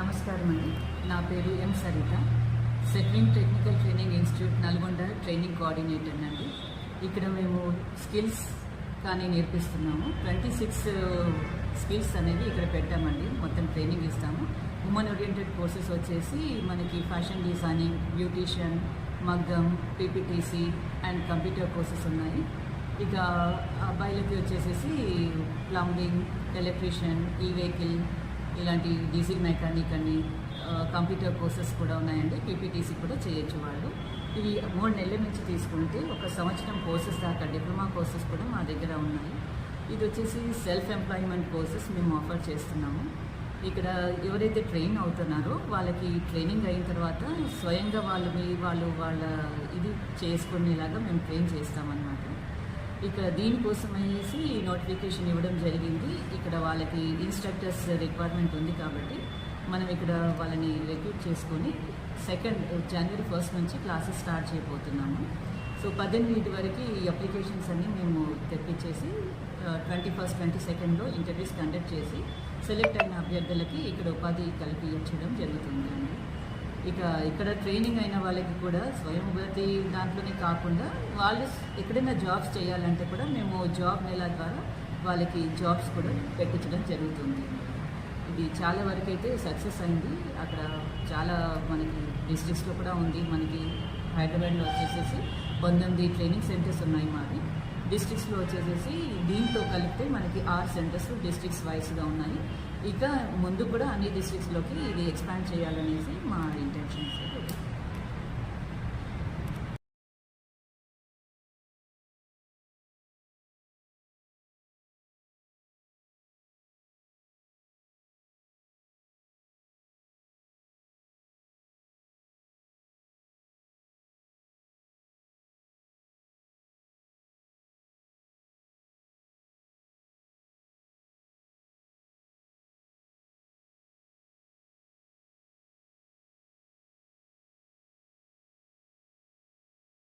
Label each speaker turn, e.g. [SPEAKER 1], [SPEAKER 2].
[SPEAKER 1] నమస్కారం అండి నా పేరు M Saritha. Settling technical training institute Nalgonda training coordinator అండి ఇక్కడ మేము స్కిల్స్ కానీ నేర్పిస్తున్నాము. ట్వంటీ సిక్స్ స్కిల్స్ అనేవి ఇక్కడ పెట్టామండి. మొత్తం ట్రైనింగ్ ఇస్తాము. ఉమెన్ ఓరియంటెడ్ కోర్సెస్ వచ్చేసి మనకి ఫ్యాషన్ డిజైనింగ్ బ్యూటీషియన్ మగ్గం పీపీటీసీ అండ్ కంప్యూటర్ కోర్సెస్ ఉన్నాయి. ఇక అబ్బాయిలకి వచ్చేసేసి ప్లంబింగ్ ఎలక్ట్రీషియన్ ఈ వెహికల్ ఇలాంటి డీజిల్ మెకానిక్ అని కంప్యూటర్ కోర్సెస్ కూడా ఉన్నాయండి. పీపీటీసీ కూడా చేయొచ్చు వాళ్ళు. ఇవి మూడు నెలల నుంచి తీసుకుంటే ఒక సంవత్సరం కోర్సెస్ దాకా డిప్లొమా కోర్సెస్ కూడా మా దగ్గర ఉన్నాయి. ఇది వచ్చేసి సెల్ఫ్ ఎంప్లాయ్మెంట్ కోర్సెస్ మేము ఆఫర్ చేస్తున్నాము. ఇక్కడ ఎవరైతే ట్రైన్ అవుతున్నారో వాళ్ళకి ట్రైనింగ్ అయిన తర్వాత స్వయంగా వాళ్ళు మీ- వాళ్ళు వాళ్ళ ఇది చేసుకునేలాగా మేము ట్రైన్ చేస్తామన్నమాట. ఇక్కడ దీనికోసం అనేసి నోటిఫికేషన్ ఇవ్వడం జరిగింది. ఇక్కడ వాళ్ళకి ఇన్స్ట్రక్టర్స్ రిక్వైర్మెంట్ ఉంది కాబట్టి మనం ఇక్కడ వాళ్ళని రిక్రూట్ చేసుకొని సెకండ్ జనవరి ఫస్ట్ నుంచి క్లాసెస్ స్టార్ట్ చేయబోతున్నాము. సో పద్దెనిమిది వరకు ఈ అప్లికేషన్స్ అన్నీ మేము తెప్పించేసి ట్వంటీ ఫస్ట్ ట్వంటీ సెకండ్లో ఇంటర్వ్యూస్ కండక్ట్ చేసి సెలెక్ట్ అయిన అభ్యర్థులకి ఇక్కడ ఉపాధి కల్పించడం జరుగుతుంది అండి. ఇక ఇక్కడ ట్రైనింగ్ అయిన వాళ్ళకి కూడా స్వయం ఉపాధి దాంట్లోనే కాకుండా వాళ్ళు ఎక్కడైనా జాబ్స్ చేయాలంటే కూడా మేము జాబ్ మేళా ద్వారా వాళ్ళకి జాబ్స్ కూడా పెట్టించడం జరుగుతుంది. ఇది చాలా వరకు అయితే సక్సెస్ అయింది. అక్కడ చాలా మనకి డిస్ట్రిక్ట్స్లో కూడా ఉంది. మనకి హైదరాబాద్లో వచ్చేసేసి పంతొమ్మిది ట్రైనింగ్ సెంటర్స్ ఉన్నాయి మాది డిస్ట్రిక్ట్స్లో వచ్చేసేసి దీంతో కలిపితే మనకి ఆరు సెంటర్స్ డిస్ట్రిక్ట్స్ వైస్గా ఉన్నాయి. ఇక ముందు కూడా అన్ని డిస్ట్రిక్ట్స్లోకి ఇది ఎక్స్పాండ్ చేయాలనేసి మా